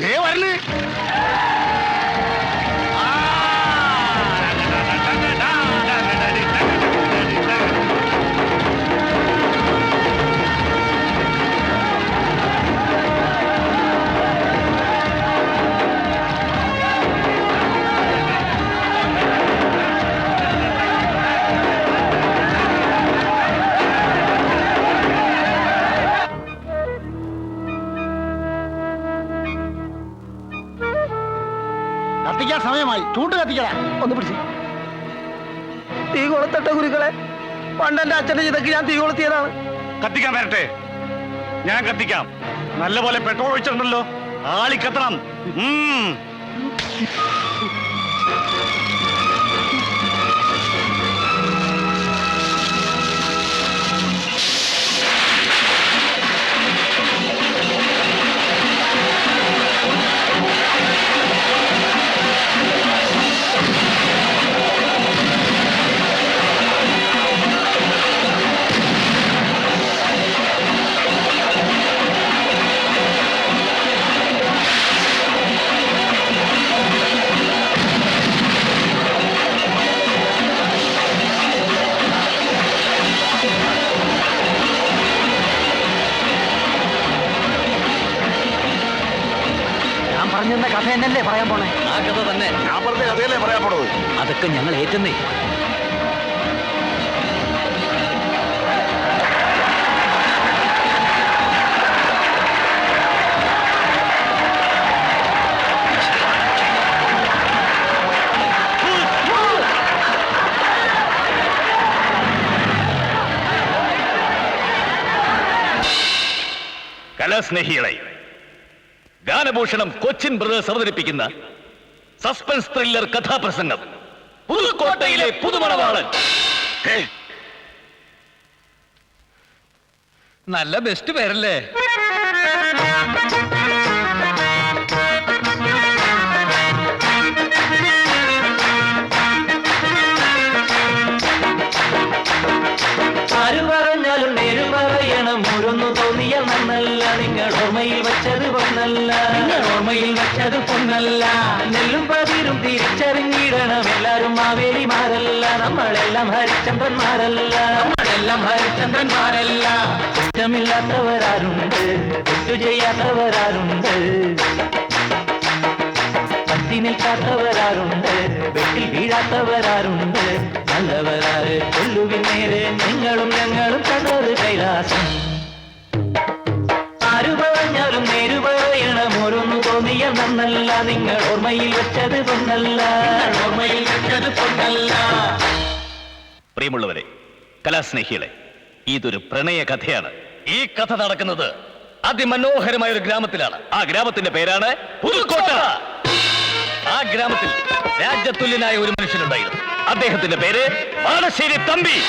ദേ വരണ് സമയമായി. ചൂണ്ട് കത്തിക്കടാ. ഒന്ന് പിടിച്ച്. തീ കൊളുത്തട്ടെ ഗുരുക്കളെ. പണ്ടെന്റെ അച്ഛന്റെ ചിതക്ക് ഞാൻ തീ കൊളുത്തിയതാണ്. കത്തിക്കാൻ വരട്ടെ. ഞാൻ കത്തിക്കാം. നല്ലപോലെ പെട്രോൾ ഒഴിച്ചിട്ടുണ്ടല്ലോ. ആളി പറഞ്ഞിരുന്ന കഥ എന്നല്ലേ പറയാൻ പോണേ? ആ കഥ തന്നെ. ഞാൻ പറഞ്ഞ കഥയല്ലേ പറയാൻ പോണത്? അതൊക്കെ ഞങ്ങൾ ഏറ്റുന്നേ. കലാസ്നേഹികളെ ഗാനഭൂഷണം കൊച്ചിൻ ബ്രദേഴ്സ് അവതരിപ്പിക്കുന്ന സസ്പെൻസ് ത്രില്ലർ കഥാപ്രസംഗം. പുതുക്കോട്ടയിലെ പുതുമണവാളൻ. നല്ല ബെസ്റ്റ് പേരല്ലേ? നമ്മളെല്ലാം ഹരിചന്ദ്രന്മാരല്ല. നമ്മളെല്ലാം ഹരിചന്ദ്രന്മാരല്ല. കുറ്റമില്ലാത്തവരാരുണ്ട് തെറ്റു ചെയ്യാത്തവരാരുണ്ട് പറ്റി നിൽക്കാത്തവരാരുണ്ട് വെട്ടിൽ വീഴാത്തവരാരുണ്ട്. നല്ലവരാറ് കൊല്ലുവിൻ നേരെ നിങ്ങളും ഞങ്ങളും കണ്ടത് കൈലാസം. ആരു നേരുപറയണം നേരു ഓരോന്നു തോന്നിയ നന്നല്ല. നിങ്ങൾ ഓർമ്മയിൽ വെച്ചത് പൊന്നല്ല. ഓർമ്മയിൽ വെച്ചത് പൊന്നല്ല. പ്രിയമുള്ളവരെ കലാസ്നേഹികളെ ഇതൊരു പ്രണയ കഥയാണ്. ഈ കഥ നടക്കുന്നത് അതിമനോഹരമായ ഒരു ഗ്രാമത്തിലാണ്. ആ ഗ്രാമത്തിന്റെ പേരാണ് പുതുക്കോട്ട. ആ ഗ്രാമത്തിൽ രാജ്യത്തുല്യനായ ഒരു മനുഷ്യനുണ്ടായിരുന്നു. അദ്ദേഹത്തിന്റെ പേര് ബാലശ്ശേരി തമ്പി.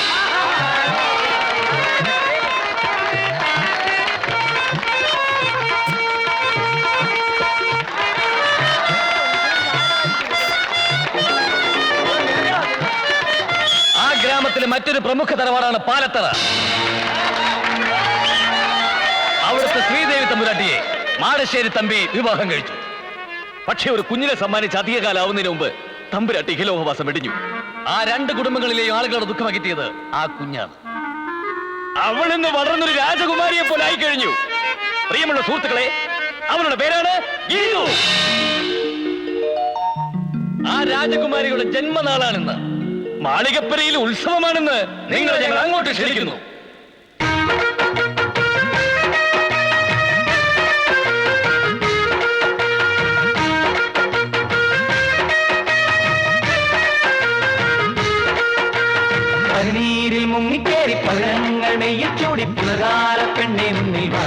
ആ ഗ്രാമത്തിലെ മറ്റൊരു പ്രമുഖ തറവാടാണ് പാലത്തറ. അവിടുത്തെ ശ്രീദേവി തമ്പുരാട്ടിയെ മാടശ്ശേരി തമ്പി വിവാഹം കഴിച്ചു. പക്ഷേ ഒരു കുഞ്ഞിനെ സമ്മാനിച്ച് അധികകാലാവുന്നതിന് മുമ്പ് തമ്പുരാട്ടി ഇഹലോകവാസം വെടിഞ്ഞു ആ രണ്ട് കുടുംബങ്ങളിലെയും ആളുകളുടെ ദുഃഖമകറ്റിയത് ആ കുഞ്ഞാണ്. ഇന്ന് വളർന്നൊരു രാജകുമാരിയെ പോലെ ആയി കഴിഞ്ഞു. പ്രിയമുള്ള സുഹൃത്തുക്കളെ അവളുടെ പേരാണ് ആ രാജകുമാരിയുടെ ജന്മനാളാണിന്ന്. മാളികപ്പരയിൽ ഉത്സവമാണെന്ന് നിങ്ങൾ ഞങ്ങൾ അങ്ങോട്ട് ക്ഷണിക്കുന്നു. പതിനീരിൽ മുങ്ങിക്കേറി പഴങ്ങൾ നെയ്യിൽ ചൂടി പുലകാല പെണ്ണെ മുന്നിൽ വാ.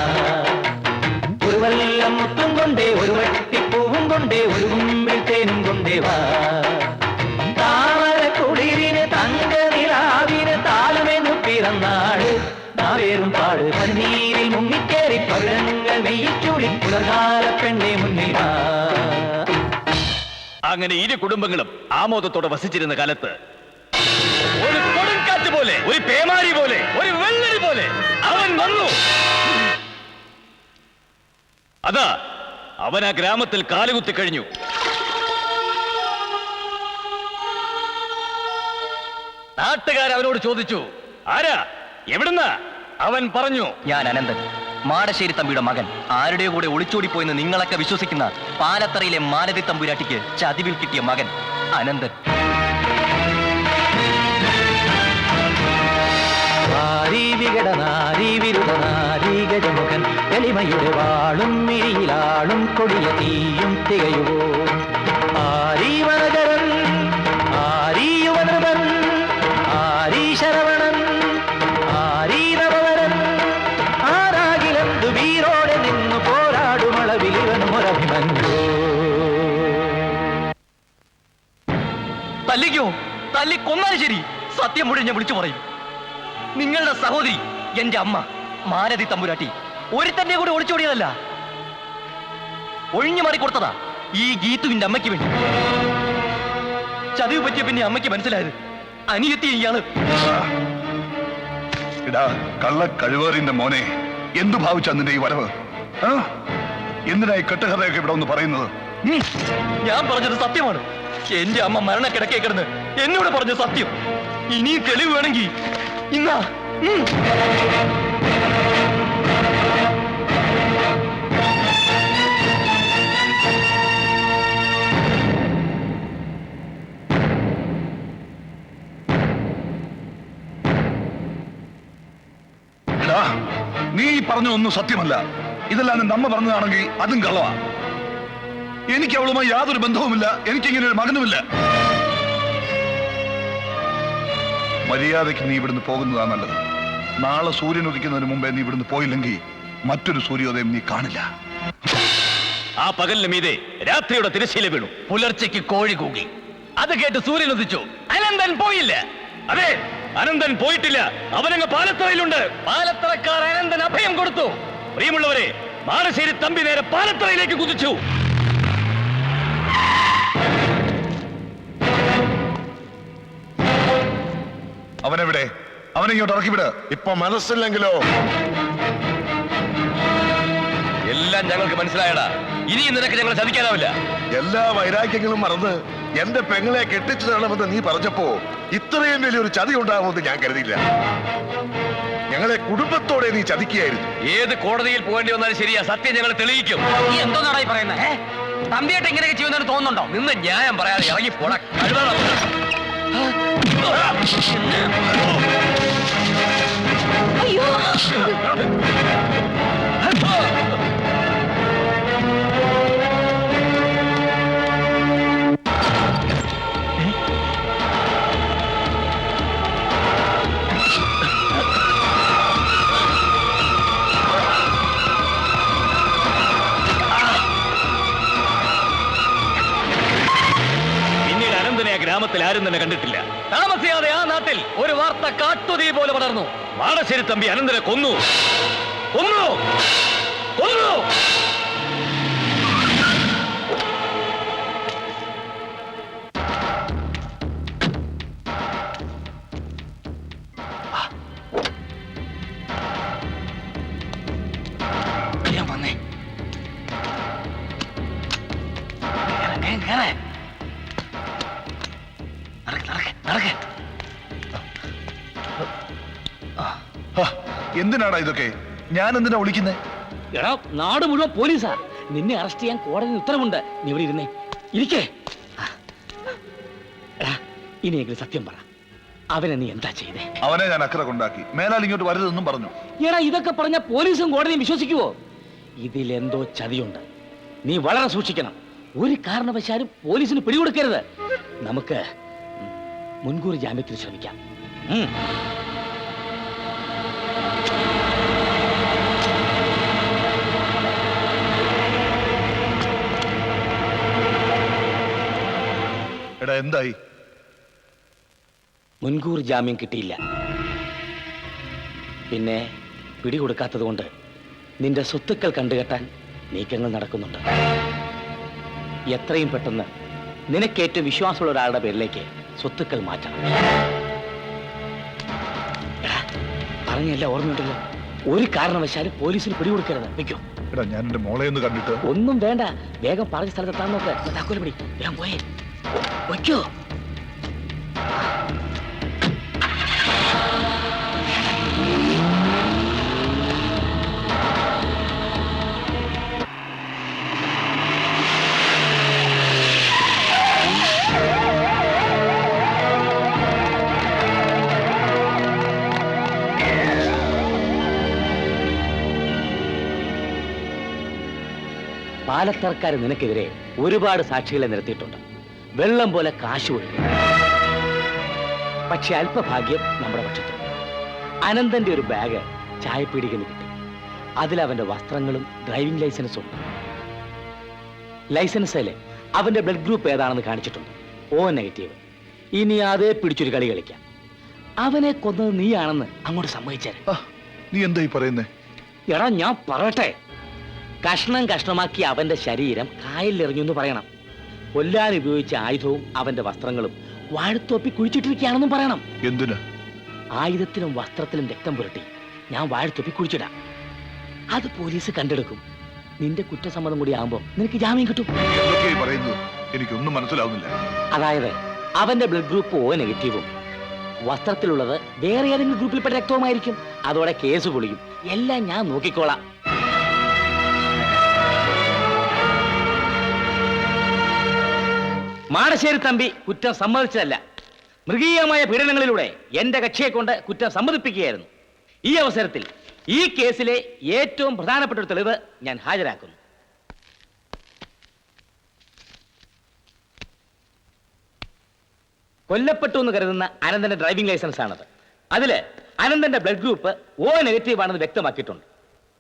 ഒരു വല്ലം മുത്തും കൊണ്ടേ ഒരു വട്ടിപ്പൂവും കൊണ്ടേ ഒരു മുമ്പിൽ തേനും കൊണ്ടേ വാ. അങ്ങനെ ഇരു കുടുംബങ്ങളും ആമോദത്തോടെ വസിച്ചിരുന്ന കാലത്ത് ഒരു കൊടുങ്കാറ്റ് പോലെ ഒരു പേമാരി പോലെ ഒരു വെള്ളരി പോലെ അവൻ വന്നു. അതാ അവൻ ആ ഗ്രാമത്തിൽ കാലുകുത്തി കഴിഞ്ഞു. നാട്ടുകാർ അവനോട് ചോദിച്ചു ആരാ? എവിടുന്നാ? അവൻ പറഞ്ഞു ഞാൻ അനന്തൻ. മാടശ്ശേരി തമ്പിയുടെ മകൻ. ആരുടെയോ കൂടെ ഒളിച്ചോടിപ്പോയെന്ന് നിങ്ങളൊക്കെ വിശ്വസിക്കുന്ന പാലത്തറയിലെ മാലതി തമ്പുരാട്ടിക്ക് ചതിവിൽ കിട്ടിയ മകൻ അനന്തൻ. നാരീ വികട നാരീ ഗജമുഖൻ. എളിമയുടെ വാളും കൊടിയ തീയും തികയുവോ? തല്ലി കൊന്നാലും ശരി. സത്യം മുഴുവൻ ഞാൻ വിളിച്ചു പറയും. നിങ്ങളുടെ സഹോദരി എന്റെ അമ്മ മാരതി തമ്പുരാട്ടി ഒരു ഒരുത്തന്റെ കൂടി ഒളിച്ചോടിയതല്ല ഒഴിഞ്ഞു മാറി കൊടുത്തതാ ഈ ഗീതുവിന്റെ അമ്മയ്ക്ക് വേണ്ടി. ചതിവ് പറ്റിയ പിന്നെ അമ്മയ്ക്ക് മനസ്സിലായത് അനിയത്തി ഇയാൾ. ഇടാ കള്ള കഴിവേറിന്റെ മോനെ എന്തു ഭാവിച്ചാ നിന്റെ ഈ വരവ്? എന്തിനായി എന്തിനാ ഈ കെട്ടുകഥയൊക്കെ ഇവിടെ ഒന്ന് പറയുന്നത്? ഞാൻ പറഞ്ഞത് സത്യമാണ്. എന്റെ അമ്മ മരണക്കിടക്കേ കിടന്ന് എന്നോട് പറഞ്ഞ സത്യം. ഇനിയും തെളിവ് വേണമെങ്കിൽ ഇന്നാ. നീ പറഞ്ഞതൊന്നും സത്യമല്ല. ഇതെല്ലാം നമ്മ പറഞ്ഞതാണെങ്കിൽ അതും കള്ളവാ. എനിക്ക് അവളുമായി യാതൊരു ബന്ധവുമില്ല. എനിക്കിങ്ങനെ ഒരു മകനുമില്ല. മര്യാദയ്ക്ക് നീ ഇവിടുന്ന് പോകുന്നതാ നല്ലത്. നാളെ സൂര്യൻ ഉദിക്കുന്നതിന് മുമ്പേ നീ ഇവിടുന്ന് പോയില്ലെങ്കിൽ മറ്റൊരു സൂര്യോദയം നീ കാണില്ല. ആ പകലിന് മീതെ രാത്രിയുടെ തിരശ്ശീല വീണു. പുലർച്ചയ്ക്ക് കോഴി കൂകി. അത് കേട്ട് സൂര്യൻ ഉദിച്ചു. അനന്തൻ പോയില്ല. അതെ അനന്തൻ പോയിട്ടില്ല. അവനങ്ങ് പാലത്തറയിലുണ്ട്. പാലത്തറക്കാർ അനന്തൻ അഭയം കൊടുത്തു. പ്രിയമുള്ളവരെ മാനശ്ശേരി തമ്പി നേരെ പാലത്തറയിലേക്ക് കുതിച്ചു. അവനെവിടെ? അവനെ ഇങ്ങോട്ട് ഇറക്കിവിട്? ഇപ്പൊ മനസ്സില്ലെങ്കിലോ? എല്ലാം ഞങ്ങൾക്ക് മനസ്സിലായടാ. ഇനി നിനക്ക് ഞങ്ങൾ ചതിക്കാനാവില്ല. എല്ലാ വൈരാഗ്യങ്ങളും മറന്ന് എന്റെ പെങ്ങളെ കെട്ടിച്ചു തരണമെന്ന് നീ പറഞ്ഞപ്പോ ഇത്രയും വലിയൊരു ചതി ഉണ്ടാകുമെന്ന് ഞാൻ കരുതിയില്ല. ഞങ്ങളെ കുടുംബത്തോടെ നീ ചതിക്കുകയായിരുന്നു. ഏത് കോടതിയിൽ പോകേണ്ടി വന്നാലും ശരിയാ. സത്യം ഞങ്ങൾ തെളിയിക്കും. നീ എന്തോ നാടായി പറയുന്നത് തമ്പിയായിട്ട് ഇങ്ങനെയൊക്കെ ചെയ്യുന്നതിന് തോന്നുന്നുണ്ടോ? നിന്ന് ന്യായം പറയാതെ ഇറങ്ങി പോണ പിന്നീട് ആ ഗ്രാമത്തിൽ ആരും തന്നെ കണ്ടിട്ടില്ല. കാട്ടുതീ മാടശ്ശേരി തമ്പി അനന്തരെ കൊന്നു. കൊന്നു. കൊന്നു. എന്തിനാടാ ഇതൊക്കെ? ഞാൻ എന്തിനാ വിളിക്കുന്നേ? എടാ നാട് മുഴുവൻ പോലീസാ. നിന്നെ അറസ്റ്റ് ചെയ്യാൻ കോടതി ഉത്തരവുണ്ട്. നീ ഇവിടെ ഇരുന്നേ. ഇരിക്കേ. എടാ ഇനിയെങ്കിലും സത്യം പറ. അവനെ നീ എന്താ ചെയ്തേ? അവനെ ഞാൻ അക്കരെ കൊണ്ടാക്കി. മേലാൽ ഇങ്ങോട്ട് വരരുതെന്നും പറഞ്ഞു. എടാ ഇതൊക്കെ പറഞ്ഞ പോലീസും കോടതിയും വിശ്വസിക്കുവോ? ഇതിലെന്തോ ചതിയുണ്ട്. നീ വളരെ സൂക്ഷിക്കണം. ഒരു കാരണവശാലും പോലീസിന് പിടികൊടുക്കരുത്. നമുക്ക് മുൻകൂർ ജാമ്യത്തിന് ശ്രമിക്കാം. ഉം. എടാ എന്തായി? മുൻകൂർ ജാമ്യം കിട്ടിയില്ല. പിന്നെ പിടികൊടുക്കാത്തത് കൊണ്ട് നിന്റെ സ്വത്തുക്കൾ കണ്ടുകെട്ടാൻ നീക്കങ്ങൾ നടക്കുന്നുണ്ട്. എത്രയും പെട്ടെന്ന് നിനക്കേറ്റവും വിശ്വാസമുള്ള ഒരാളുടെ പേരിലേക്ക് സ്വത്തുക്കൾ മാറ്റണം. പറഞ്ഞല്ലേ ഓർമ്മയുണ്ടല്ലോ. ഒരു കാരണവശാലും പോലീസിന് പിടികൊടുക്കരുത്. വെക്കോ എടാ ഞാൻ എന്റെ മോളെ ഒന്ന് കണ്ടിട്ട്. ഒന്നും വേണ്ട. വേഗം പറഞ്ഞ സ്ഥലത്തെത്താൻ നോക്ക്. എന്നാ പിടി. വേഗം പോയേ. വയ്ക്കോ. പാലത്തറക്കാർ നിനക്കെതിരെ ഒരുപാട് സാക്ഷികളെ നിരത്തിയിട്ടുണ്ട്. വെള്ളം പോലെ കാശ് ഒഴുകി പക്ഷെ അല്പഭാഗ്യം നമ്മുടെ പക്ഷത്തുണ്ട് അനന്തന്റെ ഒരു ബാഗ് ചായപ്പീടികന് കിട്ടി. അതിൽ അവന്റെ വസ്ത്രങ്ങളും ഡ്രൈവിംഗ് ലൈസൻസും ഉണ്ട്. ലൈസൻസിൽ അവന്റെ ബ്ലഡ് ഗ്രൂപ്പ് ഏതാണെന്ന് കാണിച്ചിട്ടുണ്ട്. O negative. ഇനി അതേ പിടിച്ചൊരു കളി കളിക്കാം. അവനെ കൊന്നത് നീയാണെന്ന് അങ്ങോട്ട് സമ്മതിച്ചാൽ നീ എന്തായി പറയുന്നേ? എടാ ഞാൻ പറയട്ടെ. കഷ്ണം കഷ്ണമാക്കി അവന്റെ ശരീരം കായലിലെറിഞ്ഞു എന്ന് പറയണം. കൊല്ലാൻ ഉപയോഗിച്ച ആയുധവും അവന്റെ വസ്ത്രങ്ങളും വാഴത്തോപ്പി കുഴിച്ചിട്ടിരിക്കുകയാണെന്നും പറയണം. എന്തിന്? ആയുധത്തിലും വസ്ത്രത്തിലും രക്തം പുരട്ടി ഞാൻ വാഴത്തോപ്പി കുഴിച്ചിടാം. അത് പോലീസ് കണ്ടെടുക്കും. നിന്റെ കുറ്റസമ്മതം കൂടി ആകുമ്പോൾ നിനക്ക് ജാമ്യം കിട്ടും. എന്തൊക്കെയായി പറയുന്നത്? എനിക്കൊന്നും മനസ്സിലാവുന്നില്ല. അതായത് അവന്റെ ബ്ലഡ് ഗ്രൂപ്പ് ഓ നെഗറ്റീവും വസ്ത്രത്തിലുള്ളത് വേറെ ഏതെങ്കിലും ഗ്രൂപ്പിൽപ്പെട്ട രക്തവുമായിരിക്കും. അതോടെ കേസ് പൊളിയും. എല്ലാം ഞാൻ നോക്കിക്കോളാം. മാടശ്ശേരി തമ്പി കുറ്റം സമ്മതിച്ചതല്ല. മൃഗീയമായ പീഡനങ്ങളിലൂടെ എന്റെ കക്ഷിയെ കൊണ്ട് കുറ്റം സമ്മതിപ്പിക്കുകയായിരുന്നു. ഈ അവസരത്തിൽ ഈ കേസിലെ ഏറ്റവും പ്രധാനപ്പെട്ട ഒരു തെളിവ് ഞാൻ ഹാജരാക്കുന്നു. കൊല്ലപ്പെട്ടു എന്ന് കരുതുന്ന അനന്തന്റെ ഡ്രൈവിംഗ് ലൈസൻസ് ആണത്. അതിൽ അനന്തന്റെ ബ്ലഡ് ഗ്രൂപ്പ് ഓ നെഗറ്റീവ് ആണെന്ന് വ്യക്തമാക്കിയിട്ടുണ്ട്.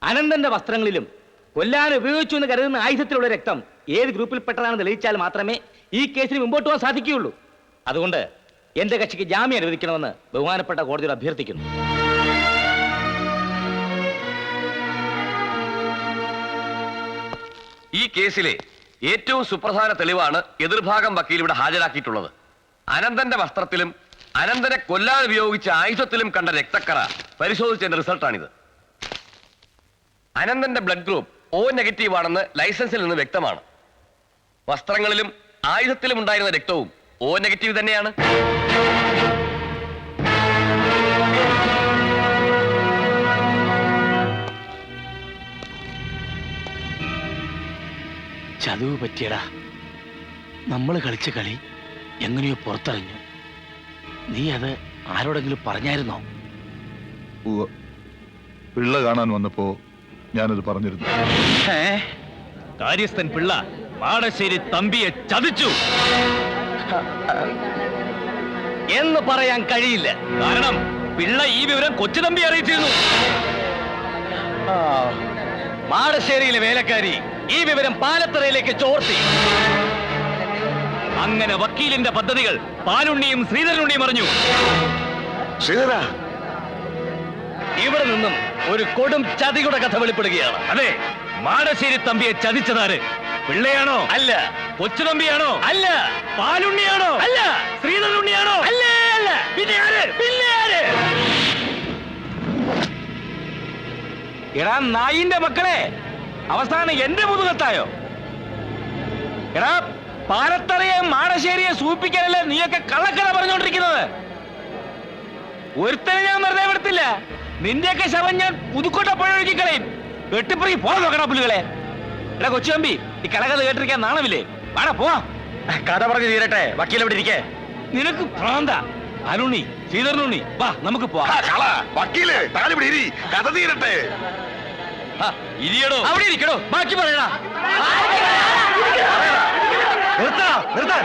അനന്തന്റെ വസ്ത്രങ്ങളിലും കൊല്ലാൻ ഉപയോഗിച്ചു എന്ന് കരുതുന്ന ആയുധത്തിലുള്ള രക്തം ഏത് ഗ്രൂപ്പിൽപ്പെട്ടതാണെന്ന് തെളിയിച്ചാൽ മാത്രമേ ഈ കേസിന് മുമ്പോട്ട് പോകാൻ സാധിക്കുകയുള്ളൂ. അതുകൊണ്ട് എന്റെ കക്ഷിക്ക് ജാമ്യം അനുവദിക്കണമെന്ന് ബഹുമാനപ്പെട്ട കോടതിയോട് അഭ്യർത്ഥിക്കുന്നു. ഈ കേസിലെ ഏറ്റവും സുപ്രധാന തെളിവാണ് എതിർഭാഗം വക്കീൽ ഇവിടെ ഹാജരാക്കിയിട്ടുള്ളത്. അനന്തന്റെ വസ്ത്രത്തിലും അനന്തനെ കൊല്ലാൻ ഉപയോഗിച്ച ആയുധത്തിലും കണ്ട രക്തക്കറ പരിശോധിച്ചതിന്റെ റിസൾട്ടാണിത്. അനന്തന്റെ ബ്ലഡ് ഗ്രൂപ്പ് ഓ നെഗറ്റീവ് ആണെന്ന് ലൈസൻസിൽ നിന്ന് വ്യക്തമാണ്. വസ്ത്രങ്ങളിലും ആയുധത്തിലും ഉണ്ടായിരുന്ന രക്തവും ഓ നെഗറ്റീവ് തന്നെയാണ്. ചതുവ് പറ്റിയടാ. നമ്മൾ കളിച്ച കളി എങ്ങനെയോ പുറത്തറിഞ്ഞു നീ അത് ആരോടെങ്കിലും പറഞ്ഞായിരുന്നോ. പിള്ള കാണാൻ വന്നപ്പോ ഞാനത് പറഞ്ഞിരുന്നു. കാര്യസ്ഥൻ പിള്ള പാടശ്ശേരി തമ്പിയെ ചതിച്ചു. എന്ന് പറയാൻ കഴിയില്ല. കാരണം പിള്ള ഈ വിവരം കൊച്ചു തമ്പി അറിയിച്ചിരുന്നു. മാടശ്ശേരിയിലെ വേലക്കാരി ഈ വിവരം പാലത്തറയിലേക്ക് ചോർത്തി. അങ്ങനെ വക്കീലിന്റെ പദ്ധതികൾ പാലുണ്ണിയും ശ്രീധരനുണ്ണിയും അറിഞ്ഞു. ശ്രീധര ഇവിടെ നിന്നും ഒരു കൊടും ചതിയുടെ കഥ വെളിപ്പെടുകയാണ്. അതെ. മാടശ്ശേരി തമ്പിയെ ചതിച്ചതാര്? പിള്ളയാണോ? അല്ല. കൊച്ചുതമ്പിയാണോ? അല്ല. പാലുണ്ണിയാണോ? അല്ല. ശ്രീധരുണ്ണിയാണോ അല്ല അല്ല. പിന്നെ ആര്? പിന്നെ ആര്? എടാ നായിന്റെ മക്കളെ അവസാനം എന്റെ മുതുകത്തായോ? എടാ പാലത്തറയെ മാടശ്ശേരിയെ സൂപ്പിക്കാനല്ലേ നീയൊക്കെ കള്ളക്കഥ പറഞ്ഞുകൊണ്ടിരിക്കുന്നത് ഒരുത്തനെ ഞാൻ വെറുതെ വിടത്തില്ല. നിന്റെയൊക്കെ ശവം ഞാൻ പുതുക്കോട്ട പുഴ ഒഴുക്കി കളയും. വെട്ടിപ്പറി പോകാൻ നോക്കണ പുല്ലുകളെ? എടാ കൊച്ചുതമ്പി ഈ കലകഥ കേട്ടിരിക്കാൻ നാണമില്ലേ? വേണ പോവാ. കഥ പറഞ്ഞു തീരട്ടെ. വക്കീൽ എവിടെ ഇരിക്കേ? നിനക്ക് ഭ്രാന്ത. അരുണി ശ്രീധരനുണ്ണി വാ നമുക്ക് പോവാം. വക്കീൽ താലിവിടെ ഇരി. കഥ തീരട്ടെ. ഇരിയടോ. അവിടെ ഇരിക്കണോ ബാക്കി പറയടാ. നിർത്താ നിർത്താൻ.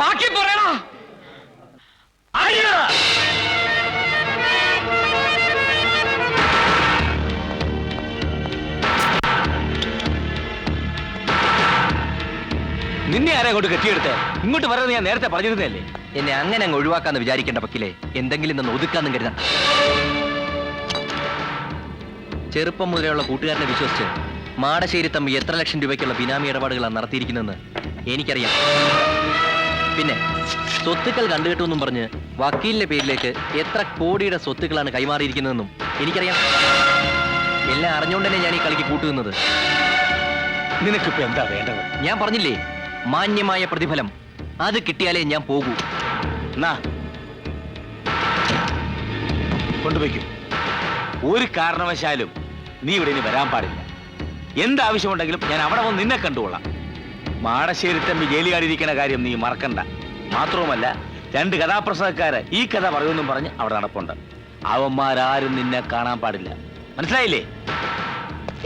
ബാക്കി പറയണോ ആര്യ? ആരാ കൊണ്ട് കെട്ടിയെടുത്ത്? ഇങ്ങോട്ട് വരുന്നത് ഞാൻ നേരത്തെ പറഞ്ഞിരുന്നല്ലേ എന്നെ അങ്ങനെ അങ്ങ് ഒഴിവാക്കാന്ന് വിചാരിക്കേണ്ട പക്കിലെ എന്തെങ്കിലും നിന്ന് ഒതുക്കാന്നും കരുതാം ചെറുപ്പം മുതലുള്ള കൂട്ടുകാരനെ വിശ്വസിച്ച് മാടശ്ശേരി തമ്മി എത്ര ലക്ഷം രൂപയ്ക്കുള്ള ബിനാമി ഇടപാടുകളാണ് നടത്തിയിരിക്കുന്നതെന്ന് എനിക്കറിയാം. പിന്നെ സ്വത്തുക്കൾ കണ്ടുകെട്ടുമെന്നും പറഞ്ഞ് വക്കീലിന്റെ പേരിലേക്ക് എത്ര കോടിയുടെ സ്വത്തുക്കളാണ് കൈമാറിയിരിക്കുന്നതെന്നും എനിക്കറിയാം. എല്ലാം അറിഞ്ഞുകൊണ്ട് തന്നെ ഞാൻ ഈ കളിക്ക് കൂട്ടുന്നത് നിനക്കിപ്പോ എന്താ വേണ്ടത്? ഞാൻ പറഞ്ഞില്ലേ മാന്യമായ പ്രതിഫലം. അത് കിട്ടിയാലേ ഞാൻ പോകൂ. കൊണ്ടുപോയിക്കും. ഒരു കാരണവശാലും നീ ഇവിടെ ഇനി വരാൻ പാടില്ല. എന്താവശ്യമുണ്ടെങ്കിലും ഞാൻ അവിടെ വന്ന് നിന്നെ കണ്ടുകൊള്ളാം. മാടശ്ശേരി തമ്പി ജയിലുകാരിയിരിക്കുന്ന കാര്യം നീ മറക്കണ്ട. മാത്രവുമല്ല രണ്ട് കഥാപ്രസംഗക്കാര് ഈ കഥ പറയുമെന്നും പറഞ്ഞ് അവിടെ നടപ്പുണ്ട്. അവന്മാരാരും നിന്നെ കാണാൻ പാടില്ല. മനസ്സിലായില്ലേ?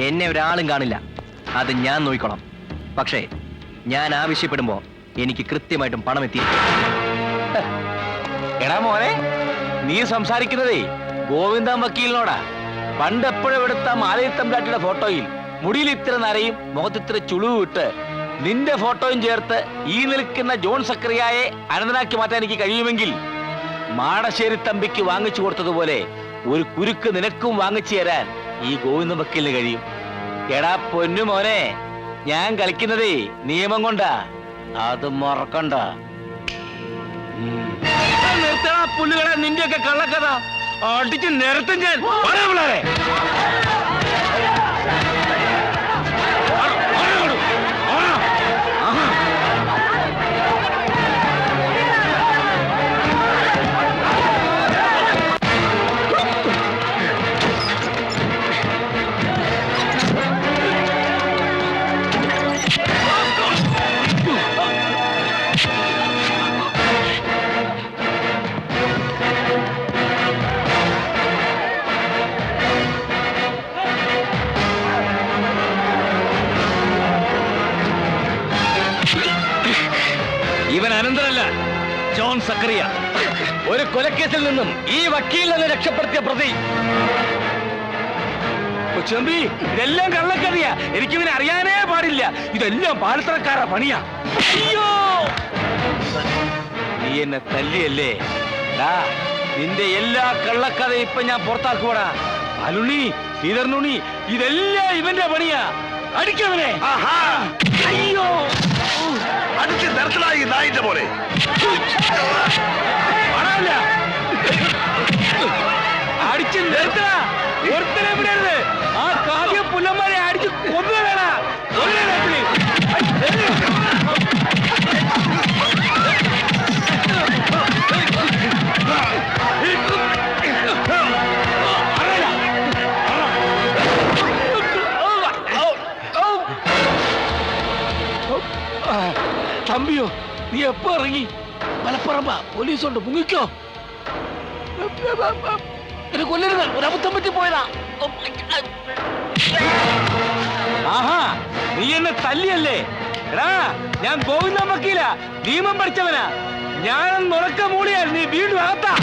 എന്നെ ഒരാളും കാണില്ല. അത് ഞാൻ നോക്കിക്കോളാം. പക്ഷേ ഞാൻ ആവശ്യപ്പെടുമ്പോ എനിക്ക് കൃത്യമായിട്ടും പണം എത്തി. എടാ മോനെ നീ സംസാരിക്കുന്നതേ ഗോവിന്ദ വക്കീലിനോടാ. പണ്ട് എപ്പോഴും എടുത്ത മാലയിത്തമ്പ്രാട്ടിയുടെ ഫോട്ടോയിൽ മുടിയിൽ ഇത്ര നരയും മുഖത്തിത്ര ചുളിവ് ഇട്ട് നിന്റെ ഫോട്ടോയും ചേർത്ത് ഈ നിൽക്കുന്ന ജോൺ സക്രിയായെ അനന്തനാക്കി മാറ്റാൻ എനിക്ക് കഴിയുമെങ്കിൽ മാടശ്ശേരി തമ്പിക്ക് വാങ്ങിച്ചു കൊടുത്തതുപോലെ ഒരു കുരുക്ക് നിനക്കും വാങ്ങിച്ചു തരാൻ ഈ ഗോവിന്ദ വക്കീലിന് കഴിയും. എടാ പൊന്നു മോനെ ഞാൻ കളിക്കുന്നതേ നിയമം കൊണ്ടാ. അത് മറക്കണ്ട. നിർത്തണ പുല്ലുകളെ. നിന്റെയൊക്കെ കള്ളക്കഥ. അടിച്ച് നിരത്തും ഞാൻ. പിള്ളേരെ. വക്കീലിനെ രക്ഷപ്പെടുത്തിയ പ്രതി. ചെമ്പി ഇതെല്ലാം കള്ളക്കറിയാ എനിക്കിവനെ അറിയാനേ പാടില്ല. ഇതെല്ലാം പാലത്തറക്കാര പണിയാ. അയ്യോ! നീ എന്നെ തല്ലിയല്ലേ? ഡാ, നിന്റെ എല്ലാ കള്ളക്കഥയും ഇപ്പൊ ഞാൻ പുറത്താക്കുവാടാ. അലുണ്ണി ശ്രീധരനുണ്ണി ഇതെല്ലാം ഇവന്റെ പണിയാ. അടിക്കവനെ. അയ്യോ! അടിച്ച് തരത്തിലായി നായിന്റെ പോലെ പണമില്ല. അടിച്ച് നിർത്തണ ഒരുത്തനെ വിടരുത് ആ കാവ്യ പുല്ലന്മാരെ അടിച്ച് കൊന്നുകളാ തമ്പിയോ നീ എപ്പോ ഇറങ്ങി മലപ്പുറമ്പ പോലീസുണ്ട് മുങ്ങിക്കോ എന്നെ കൊല്ലരുത്. ഒരബദ്ധം പറ്റി പോയതാ. ആഹാ നീ എന്നെ തല്ലിയല്ലേ? എടാ ഞാൻ ഗോവിന്ദ വക്കീല. നിയമം പഠിച്ചവനാ. ഞാൻ നുറക്ക മൂളിയാൽ നീ വീണ്ടും അകത്താ.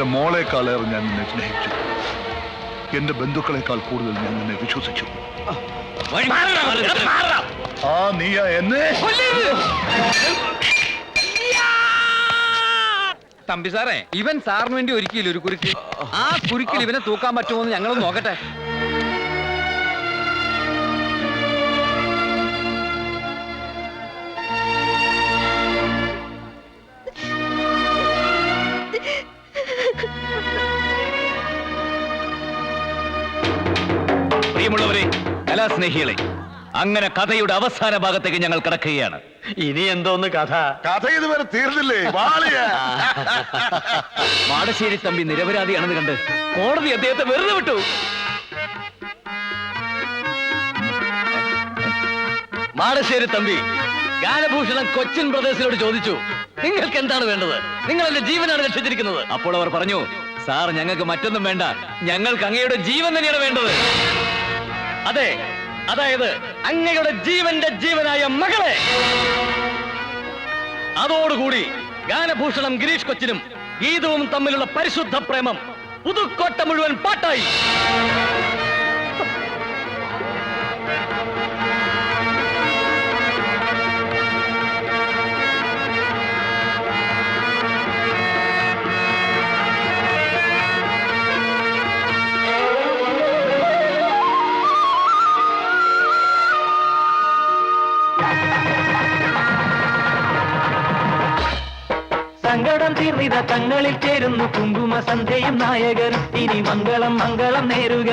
എന്റെ മോളെക്കാളേറെ ഞാൻ നിന്നെ സ്നേഹിച്ചു. എന്റെ ബന്ധുക്കളെക്കാൾ കൂടുതൽ ഞാൻ നിന്നെ വിശ്വസിച്ചു. ആ നീയ എന്നെ? തമ്പി സാറേ ഇവൻ സാറിന് വേണ്ടി ഒരുക്കിയില്ല ഒരു കുരുക്ക് ആ കുരുക്കിൽ ഇവനെ തൂക്കാൻ പറ്റുമോ എന്ന് ഞങ്ങളും നോക്കട്ടെ. കലാസ്നേഹികളെ അങ്ങനെ കഥയുടെ അവസാന ഭാഗത്തേക്ക് ഞങ്ങൾ കിടക്കുകയാണ്. ഇനി എന്തോന്ന് കഥ? കഥ ഇതുവരെ തീർന്നില്ലേ? വാളിയ. മാടശ്ശേരി തമ്പി നിരപരാധിയാണെന്ന് കണ്ട് കോടതി അദ്ദേഹത്തെ വെറുതെ വിട്ടു. മാടശ്ശേരി തമ്പി ഗാനഭൂഷണം കൊച്ചിൻ പ്രദേശത്തിനോട് ചോദിച്ചു നിങ്ങൾക്ക് എന്താണ് വേണ്ടത്? നിങ്ങൾ എന്റെ ജീവനാണ് രക്ഷിച്ചിരിക്കുന്നത്. അപ്പോൾ അവർ പറഞ്ഞു സാർ ഞങ്ങൾക്ക് മറ്റൊന്നും വേണ്ട. ഞങ്ങൾക്ക് അങ്ങയുടെ ജീവൻ തന്നെയാണ് വേണ്ടത്. അതെ അതായത് അങ്ങയുടെ ജീവന്റെ ജീവനായ മകളെ. അതോടുകൂടി ഗാനഭൂഷണം ഗിരീഷ് കൊച്ചിനും ഗീതവും തമ്മിലുള്ള പരിശുദ്ധ പ്രേമം പുതുക്കോട്ട മുഴുവൻ പാട്ടായി. സങ്കടം തീർന്നിത തങ്ങളിൽ ചേരുന്നു കുങ്കുമ സന്ധ്യയും നായകൻ. ഇനി മംഗളം മംഗളം നേരുക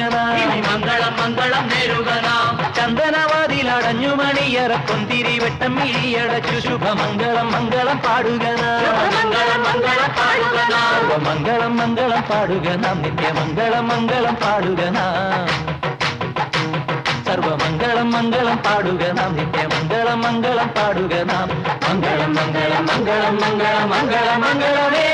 മംഗളം മംഗളം നേരുക ചന്ദനവാതിലടഞ്ഞു മണിയറ കൊന്തിരി വെട്ടം ഇഴിയടച്ചു ശുഭമംഗളം മംഗളം പാടുക മംഗളം മംഗളം പാടുക മംഗളം മംഗളം പാടുക നാം നിത്യമംഗളം മംഗളം പാടുക നാം സർവമംഗളം മംഗളം പാടുക നാം നിത്യമംഗളം മംഗളം പാടുക നാം മംഗളം മംഗളം മംഗളം മംഗളം മംഗളം മംഗളമേ